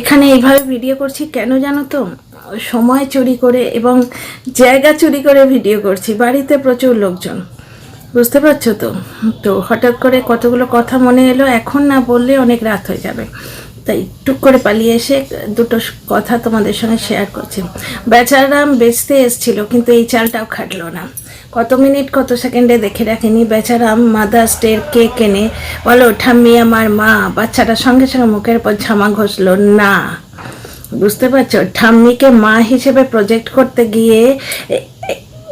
এখানে এইভাবে ভিডিও করছি, কেন জানো তো? সময় চুরি করে এবং জায়গা চুরি করে ভিডিও করছি, বাড়িতে প্রচুর লোকজন। বুঝতে পারছ তো? তো হঠাৎ করে কতগুলো কথা মনে এলো, এখন না বললে অনেক রাত হয়ে যাবে। তাই টুক করে পালিয়ে এসে দুটো কথা তোমাদের সঙ্গে শেয়ার করছি। বেচারাম বেচতে এসছিল, কিন্তু এই চালটাও খাটলো না। কত মিনিট, কত সেকেন্ডে দেখে রাখেনি। বেচারাম মাদার্স ডের কেক এনে বলো ঠাম্মি আমার মা। বাচ্চাটা সঙ্গে সঙ্গে মুখের পর ঝামা ঘষলো, না। বুঝতে পারছ? ঠাম্মিকে মা হিসেবে প্রজেক্ট করতে গিয়ে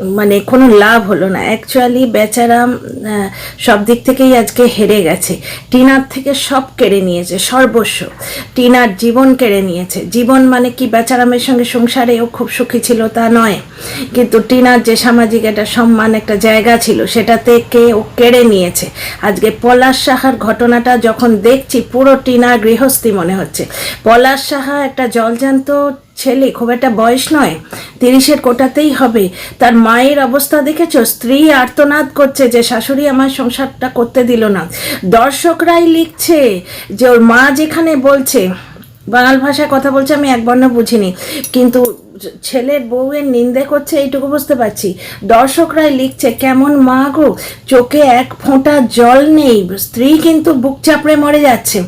মানে কোনো লাভ হলো না। অ্যাকচুয়ালি বেচারাম আহ, সব দিক থেকেই আজকে হেরে গেছে। টিনার থেকে সব কেড়ে নিয়েছে সর্বস্ব। টিনার জীবন কেড়ে নিয়েছে। জীবন মানে কি? বেচারামের সঙ্গে সংসারে ও খুব সুখী ছিল তা নয়। কিন্তু টিনার যে সামাজিক একটা সম্মান একটা জায়গা ছিল সেটা থেকে ও কেড়ে নিয়েছে। আজকে পলাশ সাহার ঘটনাটা যখন দেখছি পুরো টিনার গৃহস্থী মনে হচ্ছে। পলাশ সাহা একটা জলজান্ত ছেলে, খুব একটা বয়স নয়, তিরিশের কোটাতেই হবে। তার মায়ের অবস্থা দেখেছ? স্ত্রী আর্তনাদ করছে যে, শাশুড়ি আমার সংসারটা করতে দিল না। দর্শকরাই লিখছে যে, ওর মা যেখানে বলছে, বাঙাল ভাষায় কথা বলছে, আমি এক বর্ণ বুঝিনি। কিন্তু ছেলের বউয়ের নিন্দে করছে, এইটুকু বুঝতে পারছি। দর্শকরাই লিখছে, কেমন মা গো? চোখে এক ফোঁটা জল নেই। স্ত্রী কিন্তু বুক চাপড়ে মরে যাচ্ছে।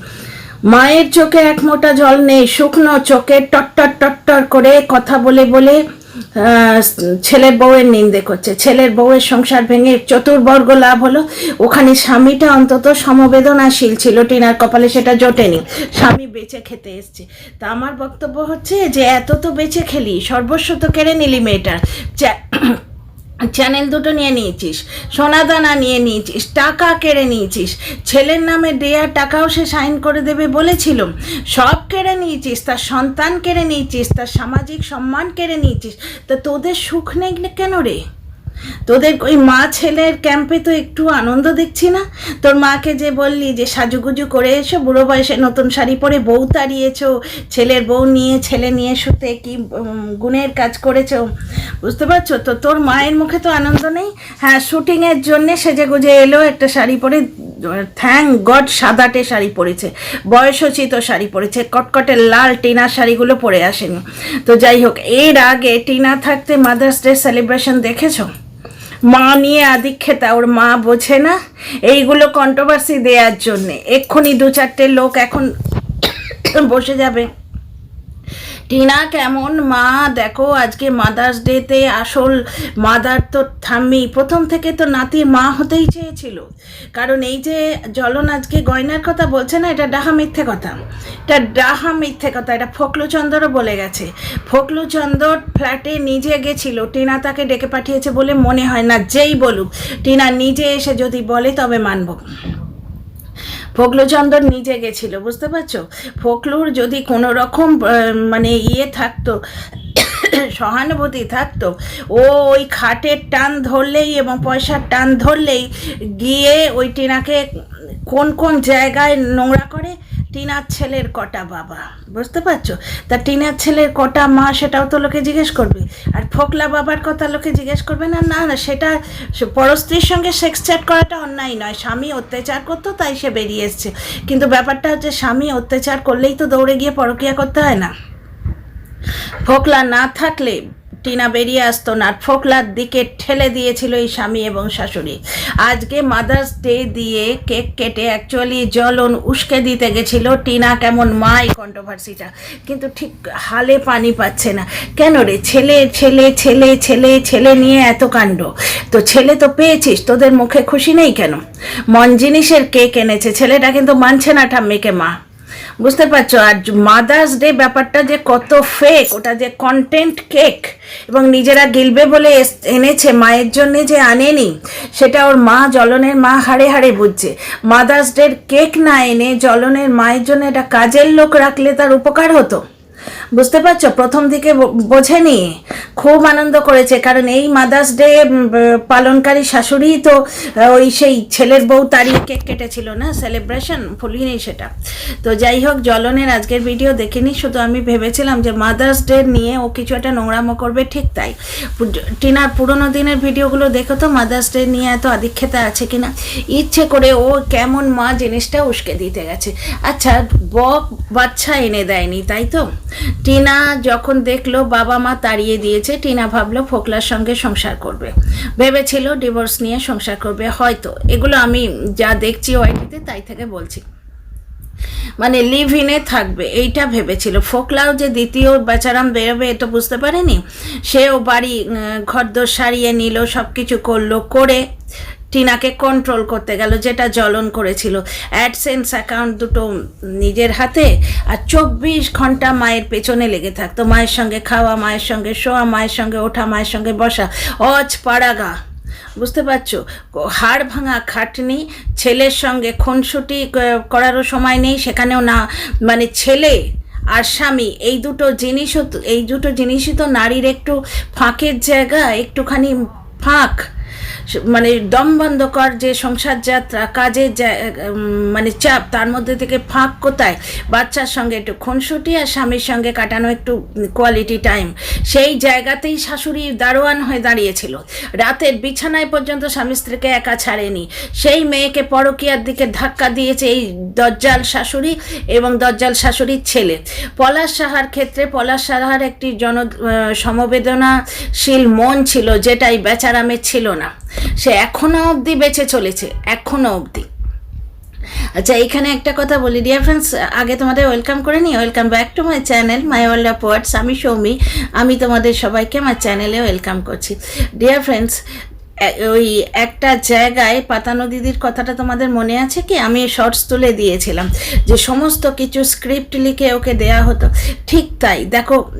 মায়ের চোখে এক মোটা জল নেই, শুকনো চোখে টট্টর টট্টর করে কথা বলে বলে ছেলের বউয়ের নিন্দে করছে। ছেলের বউয়ের সংসার ভেঙে চতুর্বর্গ লাভ হলো। ওখানে স্বামীটা অন্তত সমবেদনাশীল ছিল, টিনার কপালে সেটা জোটেনি। স্বামী বেঁচে খেতে এসছে। তা আমার বক্তব্য হচ্ছে যে, এত তো বেঁচে খেলি, সর্বস্ব তো কেড়ে নিলি মেয়েটার। চ্যানেল দুটো নিয়ে নিয়েছিস সোনাদানা নিয়ে নিয়েছিস, টাকা কেড়ে নিয়েছিস, ছেলের নামে দেয়া টাকাও সে সাইন করে দেবে বলেছিল সব কেড়ে নিয়েছিস, তার সন্তান কেড়ে নিয়েছিস, তার সামাজিক সম্মান কেড়ে নিয়েছিস, তা তোদের সুখ নেই কেন রে? তোদের ওই মা ছেলের ক্যাম্পে তো একটু আনন্দ দেখছি না? তোর মাকে যে বললি যে সাজুগুজু করে এসো, বুড়ো বয়সে নতুন শাড়ি পরে বউ তাড়িয়েছো, ছেলের বউ নিয়ে ছেলে নিয়ে শুতে কি গুণের কাজ করেছ, বুঝতে পারছ? তো তোর মায়ের মুখে তো আনন্দ নেই? হ্যাঁ শুটিংয়ের জন্যে সেজে গুজে এলো একটা শাড়ি পরে থ্যাংক গড সাদাটে শাড়ি পরেছে, বয়সোচিত শাড়ি পরেছে, কটকটে লাল টিনা শাড়িগুলো পরে আসেনি। তো যাই হোক, এর আগে টিনা থাকতে মাদার্স ডে সেলিব্রেশন দেখেছ? মা নিয়ে আদিক্ষেতা, ওর মা বোঝে না এইগুলো কন্ট্রোভার্সি দেওয়ার জন্যে। এক্ষুনি দু চারটে লোক এখন বসে যাবে। টিনা কেমন? মা, দেখো আজকে মাদার্স ডেতে আসল মাদার তো থাম্মি প্রথম থেকে তো নাতি মা হতেই চেয়েছিল। কারণ এই যে জলন আজকে গয়নার কথা বলছে না, এটা ডাহা মিথ্যে কথা। এটা ডাহা মিথ্যে কথা, এটা ফকলুচন্দরও বলে গেছে। ফকলুচন্দর ফ্ল্যাটে নিজে গেছিল। টিনা তাকে ডেকে পাঠিয়েছে বলে মনে হয় না, যেই বলুক। টিনা নিজে এসে যদি বলে তবে মানব। ফকলুচন্দর নিজে গেছিল, বুঝতে পারছ? ফোকলুর যদি কোনো রকম মানে ইয়ে থাকতো, সহানুভূতি থাকতো, ও ওই খাটের টান ধরলেই এবং পয়সার টান ধরলেই গিয়ে ওই টিনাকে কোন কোন জায়গায় নোংরা করে টিনার ছেলের কটা বাবা, বুঝতে পারছ? তা টিনার ছেলের কটা মা সেটাও তো লোকে জিজ্ঞেস করবে। আর ফোকলা বাবার কথা লোকে জিজ্ঞেস করবে না না না, সেটা পরস্ত্রীর সঙ্গে সেক্স চ্যাট করাটা অন্যায় নয়, স্বামী অত্যাচার করতো, তাই সে বেরিয়ে এসছে। কিন্তু ব্যাপারটা হচ্ছে স্বামী অত্যাচার করলেই তো দৌড়ে গিয়ে পরকিয়া করতে হয় না। ফোকলা না থাকলে টিনা বেরিয়ে আসতো না ফোকলার দিকে ঠেলে দিয়েছিল এই স্বামী এবং শাশুড়ি। আজকে মাদার্স ডে দিয়ে কেক কেটে অ্যাকচুয়ালি জলন উস্কে দিতে গেছিল টিনা কেমন মা এই কন্ট্রোভার্সিটা কিন্তু ঠিক হালে পানি পাচ্ছে না। কেন রে? ছেলে ছেলে ছেলে ছেলে ছেলে নিয়ে এত কাণ্ড। তো ছেলে তো পেয়েছিস, তোদের মুখে খুশি নেই কেন? মন জিনিসের কেক এনেছে, ছেলেটা কিন্তু মানছে না ঠাম্মিকে মা। বুঝতে পারছ? আর মাদার্স ডে ব্যাপারটা যে কত ফেক ওটা যে কন্টেন্ট কেক এবং নিজেরা গিলবে বলে এনেছে, মায়ের জন্যে যে আনেনি, সেটা ওর মা জলনের মা হাড়ে হাড়ে বুঝছে। মাদার্স ডের কেক না এনে জলনের মায়ের জন্য এটা কাজের লোক রাখলে তার উপকার হতো। বুঝতে পারছ? প্রথম দিকে বোঝেনি। খুব আনন্দ করেছে, কারণ এই মাদার্স ডে পালনকারী শাশুড়ি তো ওই সেই ছেলের বউ তারিখ কেক কেটেছিল না? সেলিব্রেশন ভুলিনি সেটা। তো যাই হোক জলনের আজকের ভিডিও দেখিনি, শুধু আমি ভেবেছিলাম যে মাদার্স ডে নিয়ে ও কিছু একটা নোংরামো করবে, ঠিক তাই। টিনার পুরোনো দিনের ভিডিওগুলো দেখো তো মাদার্স ডে নিয়ে এত আধিক্ষেতা আছে কিনা? ইচ্ছে করে ও কেমন মা জিনিসটা উস্কে দিতে গেছে। আচ্ছা বক বাচ্চা এনে দেয়নি, তাই তো? টিনা যখন দেখল বাবা মা তাড়িয়ে দিয়েছে, টিনা ভাবলো ফোকলার সঙ্গে সংসার করবে। ভেবেছিল ডিভোর্স নিয়ে সংসার করবে। হয়তো, এগুলো আমি যা দেখছি ওয়াইটিতে তাই থেকে বলছি। মানে লিভ ইনে থাকবে, এইটা ভেবেছিল। ফোকলাও যে দ্বিতীয় বেচারাম বেরোবে, এটা বুঝতে পারেনি? সেও বাড়ি ঘর দোর সারিয়ে নিল সব কিছু করল, করে টিনাকে কন্ট্রোল করতে গেল, যেটা জ্বলন করেছিল। অ্যাডসেন্স অ্যাকাউন্ট দুটো নিজের হাতে আর চব্বিশ ঘণ্টা মায়ের পেছনে লেগে থাকতো। মায়ের সঙ্গে খাওয়া, মায়ের সঙ্গে শোয়া, মায়ের সঙ্গে ওঠা, মায়ের সঙ্গে বসা। অজ পাড়াগা। বুঝতে পারছ? হাড় ভাঙা খাটনি, ছেলের সঙ্গে খুনসুটি করারও সময় নেই, সেখানেও না মানে ছেলে আর স্বামী, এই দুটো জিনিসও এই দুটো জিনিসই তো নারীর একটু ফাঁকের জায়গা, একটুখানি ফাঁক। মানে দম বন্ধ কর, যে সংসার যাত্রা কাজের মানে চাপ, তার মধ্যে থেকে ফাঁক কোথায়? বাচ্চার সঙ্গে একটু খুনসুটি আর স্বামীর সঙ্গে কাটানো একটু কোয়ালিটি টাইম সেই জায়গাতেই শাশুড়ি দারোয়ান হয়ে দাঁড়িয়েছিল। রাতের বিছানায় পর্যন্ত স্বামী স্ত্রীকে একা ছাড়েনি। সেই মেয়েকে পরকীয়ার দিকে ধাক্কা দিয়েছে এই দজ্জাল শাশুড়ি এবং দজ্জাল শাশুড়ির ছেলে। পলাশ সাহার ক্ষেত্রে পলাশ সাহার একটি জন সমবেদনাশীল মন ছিল, যেটাই বেচারামের ছিল না। সে এখনও অবধি বেঁচে চলেছে, এখনও অবধি। আচ্ছা এখানে একটা কথা বলি। ডিয়ার ফ্রেন্ডস আগে তোমাদের ওয়েলকাম করে নিই। Welcome back to my channel my world of words আমি সৌমি, আমি তোমাদের সবাইকে আমার চ্যানেলে ওয়েলকাম করছি। ডিয়ার ফ্রেন্ডস ওই একটা জায়গায় পাতানো দিদির কথাটা তোমাদের মনে আছে কি? আমি শর্টস তুলে দিয়েছিলাম। যে সমস্ত কিছু স্ক্রিপ্ট লিখে ওকে দেয়া হতো। ঠিক তাই। দেখো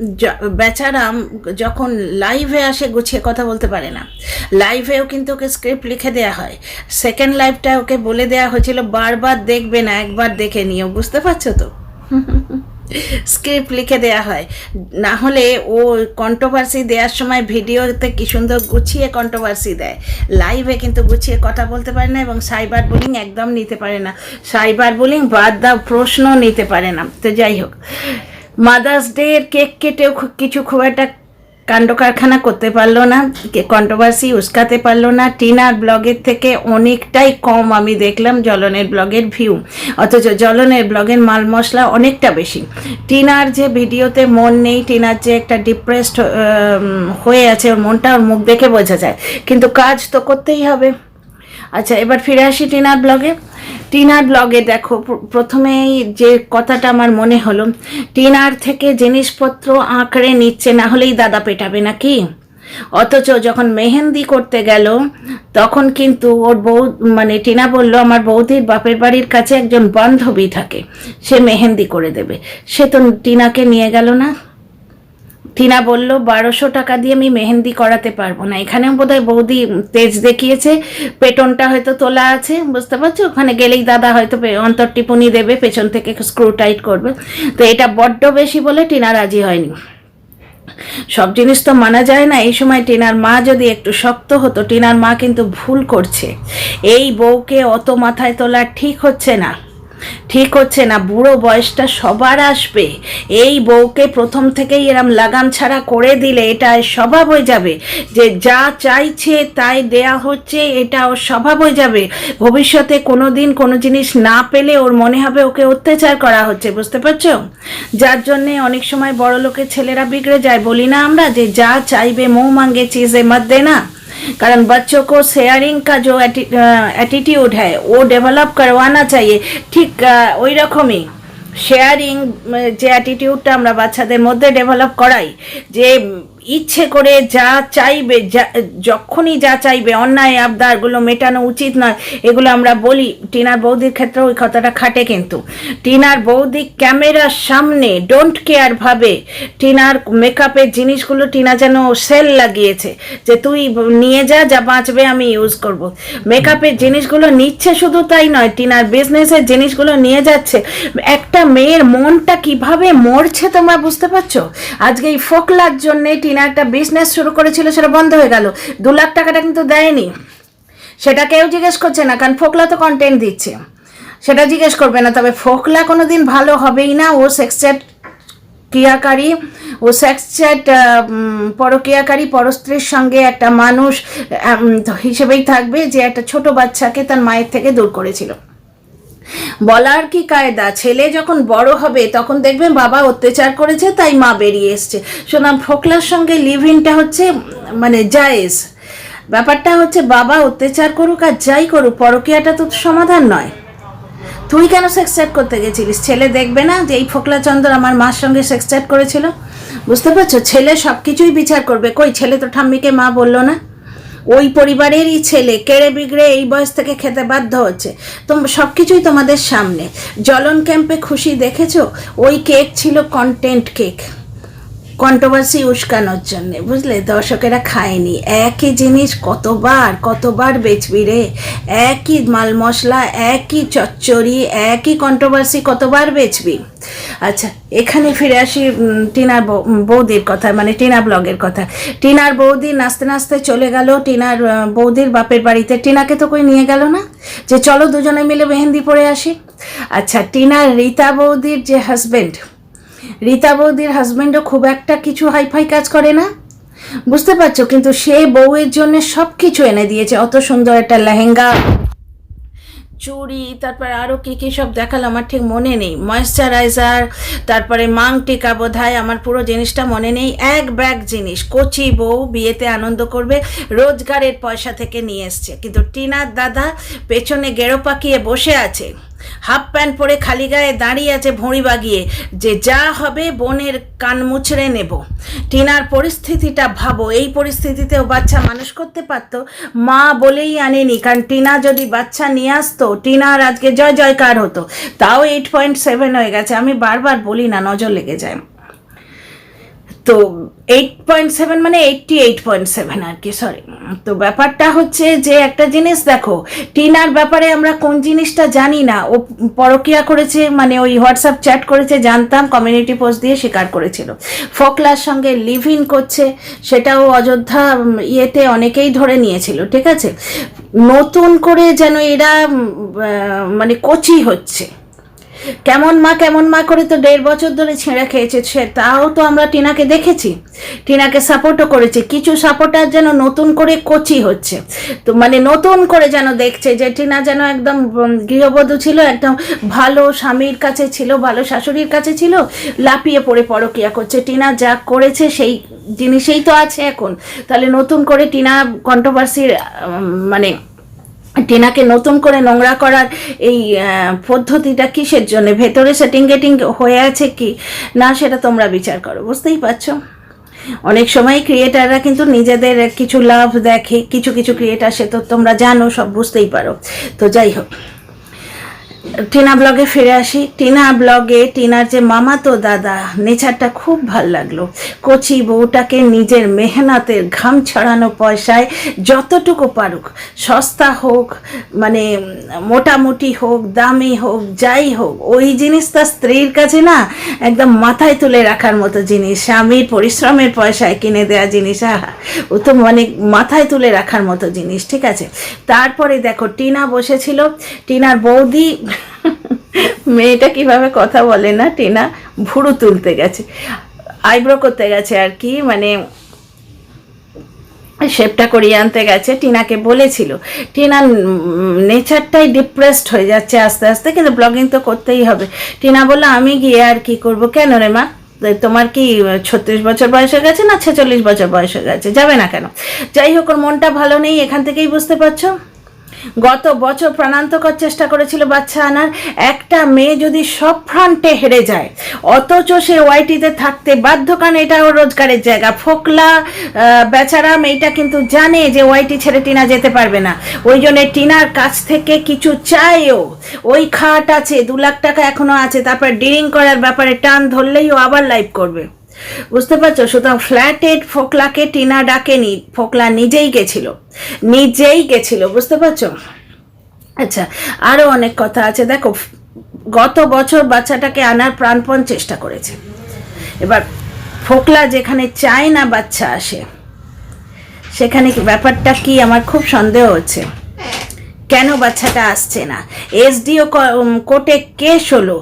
বেচারাম যখন লাইভে আসে, গুছিয়ে কথা বলতে পারে না। লাইভেও কিন্তু ওকে স্ক্রিপ্ট লিখে দেয়া হয়। সেকেন্ড লাইভটা ওকে বলে দেয়া হয়েছিল, বারবার দেখবে না, একবার দেখে নিও। বুঝতে পারছ তো? স্ক্রিপ্ট লিখে দেয়া হয়। না হলে ও কন্ট্রোভার্সি দেওয়ার সময় ভিডিওতে কি সুন্দর গুছিয়ে কন্ট্রোভার্সি দেয়। লাইভে কিন্তু গুছিয়ে কথা বলতে পারে না এবং সাইবার বুলিং একদম নিতে পারে না। সাইবার বুলিং বাদ দাও প্রশ্ন নিতে পারে না। তো যাই হোক মাদার্স ডে কেক কেটেও কিছু খুব একটা কাণ্ড কারখানা করতে পারল না কন্ট্রোভার্সি উস্কাতে পারল না। টিনার ব্লগের থেকে অনেকটাই কম আমি দেখলাম জলনের ব্লগের ভিউ অথচ জলনের ব্লগের মাল মশলা অনেকটা বেশি। টিনার যে ভিডিওতে মন নেই, টিনার যে একটা ডিপ্রেসড হয়ে আছে ওর মনটা, ওর মুখ দেখে বোঝা যায়। কিন্তু কাজ তো করতেই হবে। আচ্ছা এবার ফিরে আসি টিনার ব্লগে। টিনার ব্লগে দেখো প্রথমেই যে কথাটা আমার মনে হলো, টিনার থেকে জিনিসপত্র আঁকড়ে নিচ্ছে, না হলেই দাদা পেটাবে নাকি? অথচ যখন মেহেন্দি করতে গেল, তখন কিন্তু ওর বউ মানে টিনা বলল, আমার বৌদির বাপের বাড়ির কাছে একজন বান্ধবী থাকে, সে মেহেন্দি করে দেবে। সে তো টিনাকে নিয়ে গেল না? টিনা বলল, বারোশো টাকা দিয়ে আমি মেহেন্দি করাতে পারব না। এখানেও বোধহয় বৌদি তেজ দেখিয়েছে, পেটনটা হয়তো তোলা আছে, বুঝতে পারছ? ওখানে গেলেই দাদা হয়তো অন্তর টিপুনি দেবে, পেছন থেকে স্ক্রু টাইট করবে। তো এটা বড্ড বেশি বলে টিনা রাজি হয়নি। সব জিনিস তো মানা যায় না। এই সময় টিনার মা যদি একটু শক্ত হতো, টিনার মা কিন্তু ভুল করছে। এই বউকে অত মাথায় তোলা ঠিক হচ্ছে না। ঠিক হচ্ছে না, বুড়ো বয়সটা সবার আসবে। এই বউকে প্রথম থেকেই এরম লাগাম ছাড়া করে দিলে এটা স্বভাব হয়ে যাবে। যে যা চাইছে তাই দেয়া হচ্ছে, এটা ওর স্বভাব হয়ে যাবে। ভবিষ্যতে কোনো দিন কোনো জিনিস না পেলে ওর মনে হবে ওকে অত্যাচার করা হচ্ছে, বুঝতে পারছ? যার জন্যে অনেক সময় বড় লোকের ছেলেরা বিগড়ে যায়। বলি না আমরা যে যা চাইবে, মৌ মাঙ্গে, চিজে মত দে না कारण बच्चों को शेयरिंग का जो एटीट्यूड है वो डेवलप करवाना चाहिए ঠিক আহ, ওই রকমই শেয়ারিং যে অ্যাটিটিউডটা আমরা বাচ্চাদের মধ্যে ডেভেলপ করাই যে উম, ইচ্ছে করে যা চাইবে, যা, যখনই যা চাইবে, অন্যায় আবদারগুলো মেটানো উচিত নয়। এগুলো আমরা বলি, টিনার বৌদির ক্ষেত্রে ওই কথাটা খাটে কিন্তু। টিনার বৌদি ক্যামেরার সামনে ডোন্ট কেয়ার ভাবে। টিনার মেকআপের জিনিসগুলো টিনা যেন সেল লাগিয়েছে, যে তুই নিয়ে যা যা বাঁচবে আমি ইউজ করব। মেকআপের জিনিসগুলো নিচ্ছে শুধু তাই নয়, টিনার বিজনেসের জিনিসগুলো নিয়ে যাচ্ছে। একটা মেয়ের মনটা কীভাবে মরছে তোমরা বুঝতে পারছ? আজকে এই ফোকলার জন্যে টিনা একটা বিজনেস শুরু করেছিল, সেটা বন্ধ হয়ে গেল। দু লাখ টাকাটা কিন্তু দেয়নি। সেটা কেউ জিজ্ঞেস করছে না, কারণ ফোকলা তো কন্টেন্ট দিচ্ছে। সেটা জিজ্ঞেস করবে না, তবে ফোকলা কোনো দিন ভালো হবেই না। ও সেক্স চ্যাট ক্রিয়াকারী, ও সেক্স চ্যাট পরক্রিয়াকারী, পরস্ত্রীর সঙ্গে একটা মানুষ হিসেবেই থাকবে যে একটা ছোট বাচ্চাকে তার মায়ের থেকে দূর করেছিল। বলার কি কায়দা? ছেলে যখন বড় হবে, তখন দেখবেন বাবা অত্যাচার করেছে, তাই মা বেরিয়ে এসছে। শোনাম ফোকলার সঙ্গে লিভ ইনটা হচ্ছে মানে জায়েজ। ব্যাপারটা হচ্ছে বাবা অত্যাচার করুক আর যাই করুক, পরকীয়াটা তো সমাধান নয়। তুই কেন সেক্স চ্যাট করতে গেছিলিস? ছেলে দেখবে না যে এই ফোকলা চন্দর আমার মার সঙ্গে সেক্স চ্যাট করেছিল? বুঝতে পারছ? ছেলে সব কিছুই বিচার করবে। কই, ছেলে তো ঠাম্মিকে মা বলল না? ওই পরিবারেরই ছেলে কেড়ে বিগড়ে এই বয়স থেকে খেতে বাধ্য হচ্ছে। তো সব কিছুই তোমাদের সামনে। জলন ক্যাম্পে খুশি দেখেছ? ওই কেক ছিল কন্টেন্ট কেক কন্ট্রোভার্সি উস্কানোর জন্য, বুঝলে? দর্শকেরা খায়নি। একই জিনিস কতবার কতবার বেচবি রে? একই মাল মশলা, একই চচ্চড়ি, একই কন্ট্রোভার্সি কতবার বেচবি? আচ্ছা এখানে ফিরে আসি টিনার বৌদির কথা মানে টিনা ব্লগের কথা টিনার বৌদি নাচতে নাচতে চলে গেল, টিনার বৌদির বাপের বাড়িতে। টিনাকে তো কই নিয়ে গেল না? যে চলো দুজনে মিলে মেহেন্দি পরে আসি। আচ্ছা টিনার রীতা বৌদির যে হাজবেন্ড রীতা বৌদির হাজবেন্ডও খুব একটা কিছু হাইফাই কাজ করে না। বুঝতে পারছ? কিন্তু সে বউয়ের জন্য সব কিছু এনে দিয়েছে। অত সুন্দর একটা লেহেঙ্গা। চুড়ি, তারপরে আরও কী কী সব দেখাল আমার ঠিক মনে নেই। ময়েশ্চারাইজার তারপরে মাং টিকা বোধ আমার পুরো জিনিসটা মনে নেই। এক ব্যাগ জিনিস। কচি বউ বিয়েতে আনন্দ করবে, রোজগারের পয়সা থেকে নিয়ে এসছে। কিন্তু টিনার দাদা পেছনে গেরো পাকিয়ে বসে আছে। হাফ প্যান্ট পরে খালি গায়ে দাঁড়িয়ে আছে ভুঁড়ি বাগিয়ে। যে যা হবে বোনের কান মুছড়ে নেব। টিনার পরিস্থিতিটা ভাবো। এই পরিস্থিতিতেও বাচ্চা মানুষ করতে পারত। মা বলেই আনেনি, কারণ টিনা যদি বাচ্চা নিয়ে আসতো, টিনার আজকে জয় জয়কার হতো। তাও এইট পয়েন্ট সেভেন হয়ে গেছে। আমি বারবার বলি না, নজর লেগে যায়। তো এইট পয়েন্ট সেভেন মানে এইটটি এইট পয়েন্ট সেভেন আর কি সরি তো ব্যাপারটা হচ্ছে যে একটা জিনিস দেখো, টিনার ব্যাপারে আমরা কোন জিনিসটা জানি না। ও পরকিয়া করেছে মানে ওই হোয়াটসঅ্যাপ চ্যাট করেছে, জানতাম কমিউনিটি পোস্ট দিয়ে স্বীকার করেছিল। ফোকলার সঙ্গে লিভ ইন করছে, সেটাও অযোধ্যা ইয়েতে অনেকেই ধরে নিয়েছিল, ঠিক আছে? নতুন করে যেন এরা মানে কচি হচ্ছে। কেমন মা কেমন মা করে তো দেড় বছর ধরে ছেঁড়া খেয়েছে সে, তাও তো আমরা টিনাকে দেখেছি। টিনাকে সাপোর্টও করেছে। কিছু সাপোর্টার যেন নতুন করে কচি হচ্ছে। তো মানে নতুন করে যেন দেখছে যে টিনা যেন একদম গৃহবধূ ছিল, একদম ভালো স্বামীর কাছে ছিল, ভালো শাশুড়ির কাছে ছিল লাপিয়ে পড়ে পরকিয়া করছে। টিনা যা করেছে সেই জিনিসেই তো আছে এখন। তাহলে নতুন করে টিনা কন্ট্রোভার্সির মানে টিনাকে নতুন করে নোংরা করার এই পদ্ধতিটা কিসের জন্য? ভেতরে সেটিং গেটিং হয়ে আছে কি? না, সেটা তোমরা বিচার করো, বুঝতেই পারছ? অনেক সময় ক্রিয়েটাররা কিন্তু নিজেদের কিছু লাভ দেখে, কিছু কিছু ক্রিয়েটার সে তো তোমরা জানো, সব বুঝতেই পারো। তো যাই হোক। টিনা ব্লগে ফিরে আসি। টিনা ব্লগে টিনার যে মামাতো দাদা, নেচারটা খুব ভালো লাগল। কচি বউটাকে নিজের মেহনতের ঘাম ছড়ানো পয়সায় যতটুকু পারুক, সস্তা হোক মানে মোটামুটি হোক, দামি হোক, যাই হোক, ওই জিনিস তার স্ত্রীর কাছে না একদম মাথায় তুলে রাখার মতো জিনিস স্বামীর পরিশ্রমের পয়সায় কিনে দেওয়া জিনিস ও তো মানে মাথায় তুলে রাখার মতো জিনিস, ঠিক আছে? তারপরে দেখো, টিনা বসেছিল। টিনার বৌদি মেয়েটা কীভাবে কথা বলে না, টিনা ভুরু তুলতে গেছে আইব্রো করতে গেছে আর কি মানে শেপটা করিয়ে আনতে গেছে, টিনাকে বলেছিল। টিনা নেচারটাই ডিপ্রেসড হয়ে যাচ্ছে আস্তে আস্তে, কিন্তু ব্লগিং তো করতেই হবে। টিনা বলল, আমি গিয়ে আর কি করব? কেন রে মা? তোমার কি ছত্রিশ বছর বয়স হয়ে গেছে না ছেচল্লিশ বছর বয়স হয়ে গেছে? যাবে না কেন? যাই হোক, ওর মনটা ভালো নেই, এখান থেকেই বুঝতে পারছ? গত বছর প্রাণান্তকর চেষ্টা করেছিল বাচ্চা আনার। একটা মেয়ে যদি সব ফ্রন্টে হেরে যায় অথচ সে ওয়াইটিতে থাকতে বাধ্য কারণ এটা ওর রোজগারের জায়গা। ফোকলা আহ, বেচারা মেয়েটা কিন্তু জানে যে ওয়াইটি ছেড়ে টিনা যেতে পারবে না। ওই জন্য টিনার কাছ থেকে কিছু চাইও ওই খাট আছে দু লাখ টাকা এখনও আছে তারপর ডিরিং করার ব্যাপারে টান ধরলেই ও আবার লাইভ করবে। বুঝতে পারছ? সুতরাং ফ্ল্যাটেড ফোকলাকে টিনা ডাকেনি, ফোকলা নিজেই গেছিল নিজেই গেছিল, বুঝতে পারছ? আচ্ছা আরও অনেক কথা আছে। দেখো, গত বছর বাচ্চাটাকে আনার প্রাণপণ চেষ্টা করেছে। এবার ফোকলা যেখানে চায় না বাচ্চা আসে, সেখানে ব্যাপারটা কি? আমার খুব সন্দেহ হচ্ছে। কেন বাচ্চাটা আসছে না? এসডিও কোর্টে কেস হলো।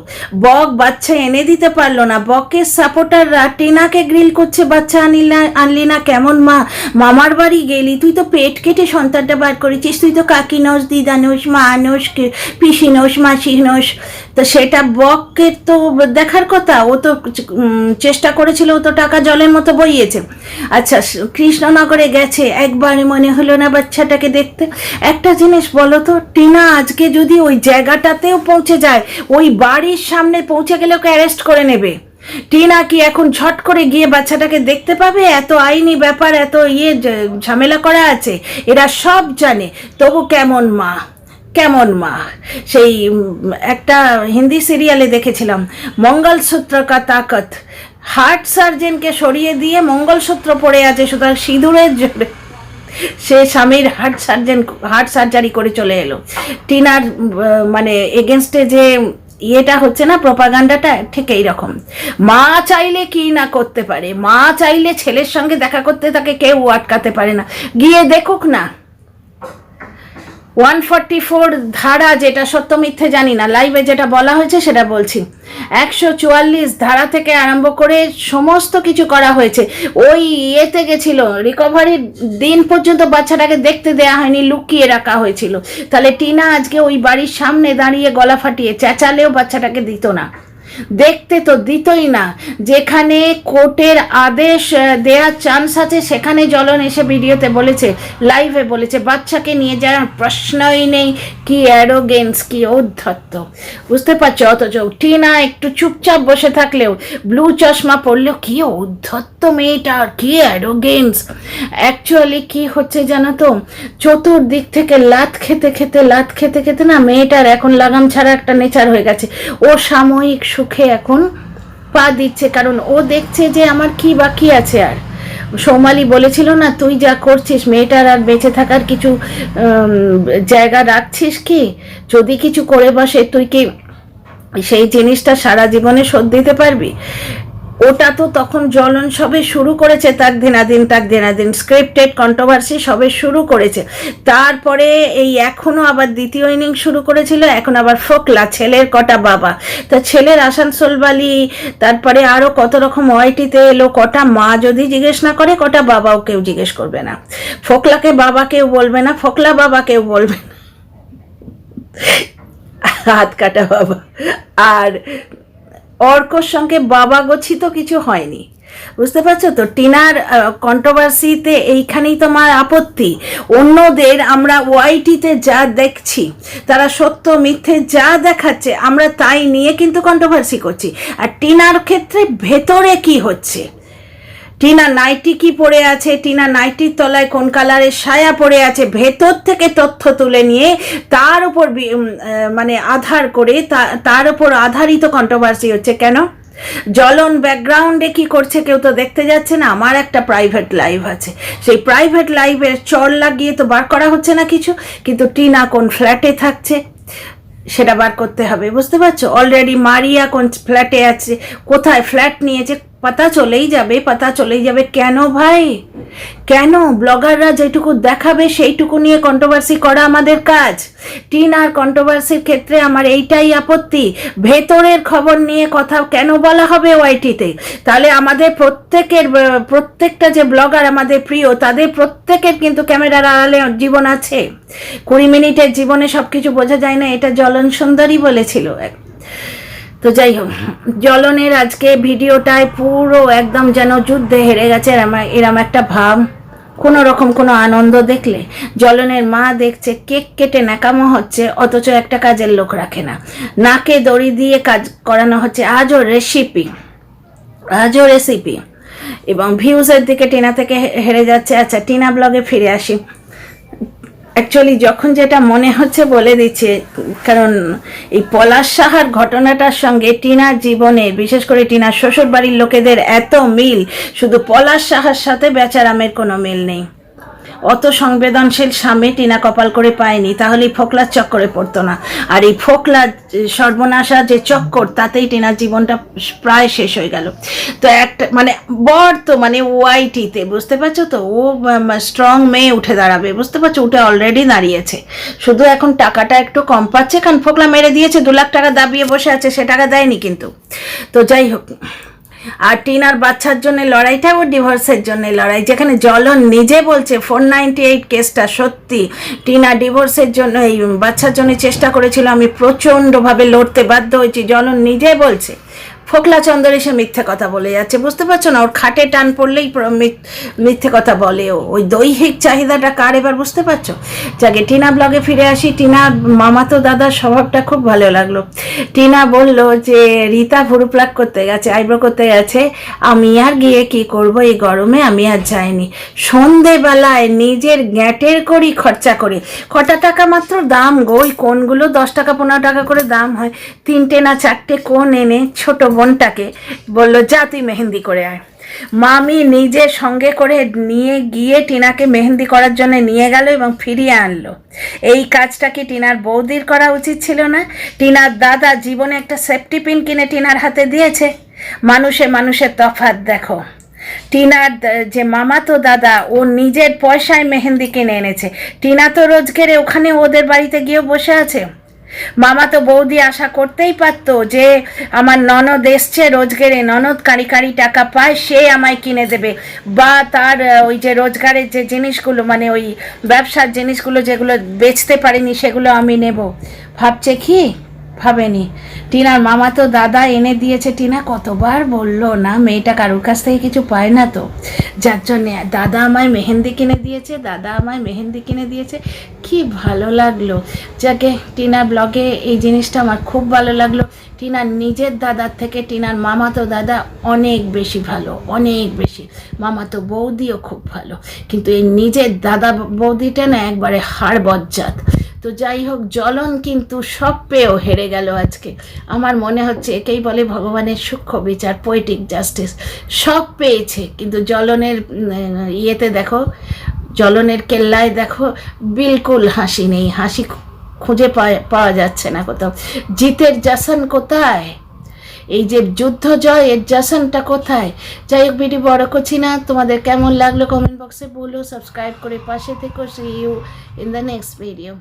বক বাচ্চা এনে দিতে পারল না। বকের সাপোর্টাররা টিনাকে গ্রিল করছে, বাচ্চা আনিলা আনলি না কেমন মা? মামার বাড়ি গেলি, তুই তো পেট কেটে সন্তানটা বার করেছিস। তুই তো কাকি নোস, দিদা নোস, মা নোস পিসি নোস, মাসি নোস। তো সেটা বককে তো দেখার কথা, ও তো চেষ্টা করেছিল, ও তো টাকা জলের মতো বইয়েছে। আচ্ছা কৃষ্ণনগরে গেছে, একবার মনে হলো না বাচ্চাটাকে দেখতে। একটা জিনিস বলো তো, টিনা আজকে যদি ওই জায়গাটাতেও পৌঁছে যায়, ওই বাড়ির সামনে পৌঁছে গেলে ওকে অ্যারেস্ট করে নেবে। টিনা কি এখন ঝট করে গিয়ে বাচ্চাটাকে দেখতে পাবে? এত আইনি ব্যাপার, এত ইয়ে ঝামেলা করা আছে, এরা সব জানে। তবু কেমন মা? কেমন মা? সেই একটা হিন্দি সিরিয়ালে দেখেছিলাম, মঙ্গলসূত্র কা তাকত। হার্ট সার্জনকে সরিয়ে দিয়ে মঙ্গলসূত্র পড়ে আছে, সুতরাং সিঁদুরের জোরে। সে স্বামীর হার্ট সার্জেন হার্ট সার্জারি করে চলে এলো। টিনার মানে এগেনস্টে যে ইয়েটা হচ্ছে না প্রপাগান্ডাটা ঠিক এইরকম। মা চাইলে কি না করতে পারে? মা চাইলে ছেলের সঙ্গে দেখা করতে তাকে কেউ আটকাতে পারে না। গিয়ে দেখুক না। ওয়ান ফর্টি ফোর ধারা যেটা সত্য মিথ্যে জানি না লাইভে যেটা বলা হয়েছে সেটা বলছি। একশো চুয়াল্লিশ ধারা থেকে আরম্ভ করে সমস্ত কিছু করা হয়েছে। ওই ইয়েতে গেছিল রিকভারির দিন পর্যন্ত বাচ্চাটাকে দেখতে দেয়া হয়নি, লুকিয়ে রাখা হয়েছিল। তাহলে টিনা আজকে ওই বাড়ির সামনে দাঁড়িয়ে গলা ফাটিয়ে, চেঁচালেও বাচ্চাটাকে দিত না। দেখতে তো দিতই না। যেখানে কোর্টের আদেশ দেওয়ার চান্স আছে, সেখানে জ্বলন এসে ভিডিওতে বলেছে লাইভে বলেছে, বাচ্চাকে নিয়ে যাওয়ার প্রশ্নই নেই, কি অ্যারোগেন্স কি ঔদ্ধত্য। বুঝতে পারছ? অথচ টিনা একটু চুপচাপ বসে থাকলেও ব্লু চশমা পরলেও কি ঔদ্ধত্য মেয়েটার কি অ্যারোগেন্স অ্যাকচুয়ালি কি হচ্ছে জানো তো? চতুর্দিক থেকে লাত খেতে খেতে, লাত খেতে খেতে না, মেয়েটার এখন লাগাম ছাড়া একটা নেচার হয়ে গেছে। ও সাময়িক সুখে এখন পা দিচ্ছে, কারণ ও দেখছে যে আমার কি বাকি আছে আর। সোমালি বলেছিল না, তুই যা করছিস, মেয়েটার আর বেঁচে থাকার কিছু জায়গা রাখছিস কি? যদি কিছু করে বসে, তুই কি সেই জিনিসটা সারা জীবনে শোধ দিতে পারবি? ওটা তো তখন জ্বলন সবে শুরু করেছে, তাক দিনাদিন তাক দিনাদিন স্ক্রিপ্টেড কন্ট্রোভার্সি সবে শুরু করেছে। তারপরে এই এখনও আবার দ্বিতীয় ইনিংস শুরু করেছিল, এখন আবার ফোকলা, ছেলের কটা বাবা। তা ছেলের আসানসোল বালি, তারপরে আরও কত রকম ওয়াইটিতে এলো, কটা মা যদি জিজ্ঞেস না করে, কটা বাবাও কেউ জিজ্ঞেস করবে না। ফোকলাকে বাবা কেউ বলবে না, ফোকলা বাবা কেউ বলবে না। হাত কাটা বাবা। আর অর্কর সঙ্গে বাবা গচ্ছিত কিছু হয়নি। বুঝতে পারছ তো? টিনার কন্ট্রোভার্সিতে এইখানেই তোমার আপত্তি। অন্যদের আমরা ওয়াইটিতে যা দেখছি, তারা সত্য মিথ্যে যা দেখাচ্ছে, আমরা তাই নিয়ে কিন্তু কন্ট্রোভার্সি করছি। আর টিনার ক্ষেত্রে ভেতরে কি হচ্ছে? টিনা নাইটি কি পরে আছে? টিনা নাইটির তলায় কোন কালারের সায়া পরে আছে? ভেতর থেকে তথ্য তুলে নিয়ে তার উপর মানে আধার করে তার উপর আধারিত কন্ট্রোভার্সি হচ্ছে কেন? জলন ব্যাকগ্রাউন্ডে কি করছে কেউ তো দেখতে যাচ্ছে না? আমার একটা প্রাইভেট লাইভ আছে। সেই প্রাইভেট লাইভের চর লাগিয়ে তো বার করা হচ্ছে না কিছু, কিন্তু টিনা কোন ফ্ল্যাটে থাকছে? সেটা বার করতে হবে, বুঝতে পারছ? অলরেডি মারিয়া কোন ফ্ল্যাটে আছে, কোথায় ফ্ল্যাট নিয়েছে? পাতা চলেই যাবে, পাতা চলেই যাবে। কেন ভাই? কেন? ব্লগাররা যেটুকু দেখাবে সেইটুকু নিয়ে কন্ট্রোভার্সি করা আমাদের কাজ। টিন আর কন্ট্রোভার্সির ক্ষেত্রে আমার এইটাই আপত্তি। ভেতরের খবর নিয়ে কথা কেন বলা হবে ওয়াইটিতে? তাহলে আমাদের প্রত্যেকের, প্রত্যেকটা যে ব্লগার আমাদের প্রিয়, তাদের প্রত্যেকের কিন্তু ক্যামেরার আড়ালে জীবন আছে। কুড়ি মিনিটের জীবনে সব কিছু বোঝা যায় না, এটা জলন সুন্দরী বলেছিল। তো যাই হোক জলনের আজকে ভিডিওটায় পুরো একদম যেন যুদ্ধে হেরে গেছে এরম একটা ভাব। কোনো রকম কোনো আনন্দ দেখলে জলনের মা দেখছে কেক কেটে ন্যাকামো হচ্ছে, অথচ একটা কাজের লোক রাখে না। নাকে দড়ি দিয়ে কাজ করানো হচ্ছে, আজও রেসিপি আজও রেসিপি এবং ভিউজের দিকে টিনা থেকে হেরে যাচ্ছে। আচ্ছা টিনা ব্লগে ফিরে আসি। অ্যাকচুয়ালি যখন যেটা মনে হচ্ছে বলে দিচ্ছে, কারণ এই পলাশ সাহার ঘটনাটার সঙ্গে টিনার জীবনে, বিশেষ করে টিনার শ্বশুর বাড়ির লোকেদের এত মিল, শুধু পলাশ সাহার সাথে বেচারামের কোনো মিল নেই। অত সংবেদনশীল স্বামী টিনা কপাল করে পায়নি তাহলে ফোকলার চক্করে পড়তো না। আর এই ফোকলার সর্বনাশা যে চক্কর, তাতেই টিনার জীবনটা প্রায় শেষ হয়ে গেল। তো একটা মানে বর তো মানে ওয়াইটিতে, বুঝতে পারছ তো? ও স্ট্রং মেয়ে উঠে দাঁড়াবে, বুঝতে পারছ? উঠে অলরেডি দাঁড়িয়েছে। শুধু এখন টাকাটা একটু কম পাচ্ছে, কারণ ফোকলা মেরে দিয়েছে, দু লাখ টাকা দাবিয়ে বসে আছে, সে টাকা দেয়নি কিন্তু। তো যাই হোক আর টিনার বাচ্চার জন্য লড়াইটা ও ডিভোর্সের জন্য লড়াই, যেখানে জলন নিজে বলছে, ফোর এইট কেসটা সত্যি। টিনা ডিভোর্সের জন্য এই বাচ্চার জন্য চেষ্টা করেছিল, আমি প্রচণ্ডভাবে লড়তে বাধ্য হয়েছি। জলন নিজে বলছে ফোকলা চন্দর এসে মিথ্যে কথা বলে যাচ্ছে। বুঝতে পারছ না, ওর খাটে টান পড়লেই মিথ্যে কথা বলে। ও ওই দৈহিক চাহিদাটা কার এবার বুঝতে পারছ? যাকে টিনা ব্লগে ফিরে আসি টিনার মামাতো দাদার স্বভাবটা খুব ভালো লাগল। টিনা বলল যে, রীতা ভুরু প্লাক করতে গেছে আইব্রো করতে গেছে। আমি আর গিয়ে কি করব? এই গরমে আমি আর যাইনি। সন্ধেবেলায় নিজের গ্যাটের করি খরচা করি। কটা টাকা মাত্র দাম গো? ওই কোনগুলো দশ টাকা, পনেরো টাকা করে দাম হয়। তিনটে না চারটে কোন এনে ছোট বোনটাকে বলল, যা, তুই মেহেন্দি করে আয়। মামি নিজে সঙ্গে করে নিয়ে গিয়ে টিনাকে মেহেন্দি করার জন্য নিয়ে গেল এবং ফিরিয়ে আনলো। এই কাজটা কি টিনার বৌদির করা উচিত ছিল না? টিনার দাদা জীবনে একটা সেফটি পিন কিনে টিনার হাতে দিয়েছে। মানুষে মানুষের তফাৎ দেখো। টিনার যে মামাতো দাদা, ও নিজের পয়সায় মেহেন্দি কিনে এনেছে। টিনা তো রোজগেরে ওখানে ওদের বাড়িতে গিয়ে বসে আছে। মামা তো বৌদি আশা করতেই পারত যে আমার ননদ এসছে, রোজগারে ননদ কারি কারি টাকা পায়, সে আমায় কিনে দেবে। বা তার ওই যে রোজগারের যে জিনিসগুলো মানে ওই ব্যবসার জিনিসগুলো যেগুলো বেচতে পারিনি, সেগুলো আমি নেব। ভাবছে কি? ভাবেনি। টিনার মামা তো দাদা এনে দিয়েছে। টিনা কতবার বলল, না, মেয়েটা কারোর কাছ থেকে কিছু পায় না তো। যার জন্যে দাদা আমায় মেহেন্দি কিনে দিয়েছে, দাদা আমায় মেহেন্দি কিনে দিয়েছে। কি ভালো লাগল। যাকে টিনা ব্লগে এই জিনিসটা আমার খুব ভালো লাগল। টিনার নিজের দাদার থেকে টিনার মামাতো দাদা অনেক বেশি ভালো, অনেক বেশি। মামাতো বৌদিও খুব ভালো। কিন্তু এই নিজের দাদা বৌদিটা না একবারে হাড় বজ্জাত। তো যাই হোক, জ্বলন কিন্তু সব পেয়েও হেরে গেল আজকে। আমার মনে হচ্ছে একেই বলে ভগবানের সূক্ষ্ম বিচার পোয়েটিক জাস্টিস সব পেয়েছে, কিন্তু জ্বলনের ইয়েতে দেখো, জ্বলনের কেল্লায় দেখো, বিলকুল হাসি নেই। হাসি খুঁজে পাওয়া- যাচ্ছে না কোথাও। জিতের জাসন কোথায়? এই যে যুদ্ধ জয় এর জাসনটা কোথায়? যাই হোক, ভিডিও বড় করছি না। তোমাদের কেমন লাগল কমেন্ট বক্সে বলো। সাবস্ক্রাইব করে পাশে থেকো। See you in the next video